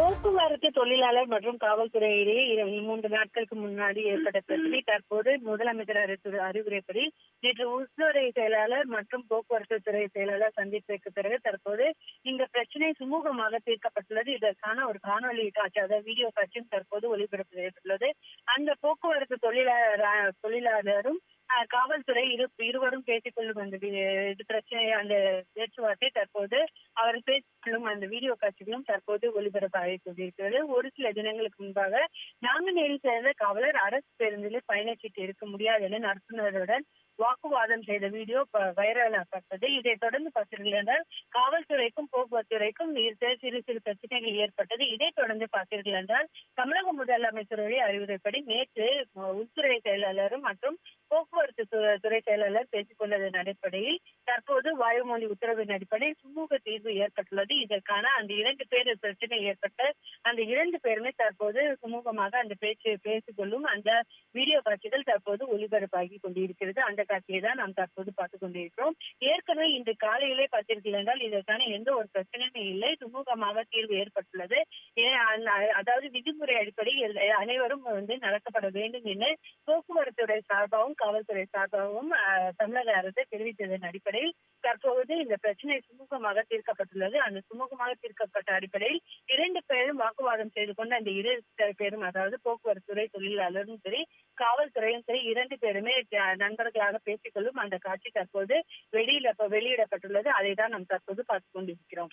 போக்குவரத்து தொழிலாளர் மற்றும் காவல்துறையிலேயே மூன்று நாட்களுக்கு முன்னாடி ஏற்பட்ட பிரச்சனை. தற்போது முதலமைச்சர் அறிவுரைப்படி நேற்று உள்துறை செயலாளர் மற்றும் போக்குவரத்து துறை செயலாளர் சந்திப்பிற்கு பிறகு தற்போது இந்த பிரச்சனை சுமூகமாக தீர்க்கப்பட்டுள்ளது. இதற்கான ஒரு காணொலி காட்சி அதாவது வீடியோ காட்சியும் தற்போது ஒளிபரப்பு செய்யப்பட்டுள்ளது அந்த போக்குவரத்து தொழிலாளர் தொழிலாளரும் காவல்துறை இரு இருவரும் பேசிக்கொள்ளும் அந்த இது பிரச்சனை அந்த பேச்சுவார்த்தை தற்போது அவர் காட்சிகளும் அந்த வீடியோ காட்சிகளும் தற்போது ஒளிபரப்பாகி கொண்டிருக்கிறது. ஒரு சில தினங்களுக்கு முன்பாக நாங்குநேரில் சேர்ந்த காவலர் அரசு பேருந்தில் பயணச்சீட்டு இருக்க முடியாது என நடத்துனருடன் வாக்குவாதம் செய்த வீடியோ ப- வைரலாக்கப்பட்டது. இதைத் தொடர்ந்து பார்த்தீர்கள் காவல்துறைக்கும் போக்குவரத்துறைக்கும் சிறு சிறு பிரச்சனைகள் ஏற்பட்டது. இதைத் தொடர்ந்து பார்த்தீர்கள் என்றால் தமிழக முதலமைச்சருடைய அறிவுரைப்படி நேற்று உள்துறை செயலாளரும் மற்றும் போக்குவரத்து துறை செயலாளர் பேசிக் கொண்டதன் அடிப்படையில் தற்போது வாயுமொழி உத்தரவின் அடிப்படையில் சுமூக தீர்வு ஏற்பட்டுள்ளது. இதற்கான அந்த இரண்டு பேர் பிரச்சனை ஏற்பட்ட அந்த இரண்டு பேருமே தற்போது சுமூகமாக அந்த பேச்சு பேசிக்கொள்ளும் அந்த வீடியோ காட்சிகள் தற்போது ஒளிபரப்பாகி கொண்டிருக்கிறது. அந்த காட்சியை தான் நாம் தற்போது பார்த்துக் கொண்டிருக்கிறோம். ஏற்கனவே இன்று காலையிலே பார்த்தீர்கள் என்றால் இதற்கான எந்த ஒரு பிரச்சனையும் இல்லை. சுமூகமாக தீர்வு ஏற்பட்டுள்ளது. அதாவது விதிமுறை அடிப்படை அனைவரும் வந்து நடத்தப்பட வேண்டும் என போக்குவரத்துறை சார்பாகவும் காவல்துறை சார்பாகவும் தமிழக அரசு தெரிவித்ததன் அடிப்படையில் தற்போது இந்த பிரச்சனை சுமூகமாக தீர்க்கப்பட்டுள்ளது. அந்த சுமூகமாக தீர்க்கப்பட்ட அடிப்படையில் இரண்டு பேரும் வாக்குவாதம் செய்து கொண்டு அந்த இரு பேரும் அதாவது போக்குவரத்துறை தொழிலாளரும் சரி காவல்துறையும் சரி இரண்டு பேருமே நண்பர்களாக பேசிக்கொள்ளும் அந்த காட்சி தற்போது வெளியில வெளியிடப்பட்டுள்ளது. அதை தான் நாம் தற்போது பார்த்துக் கொண்டிருக்கிறோம்.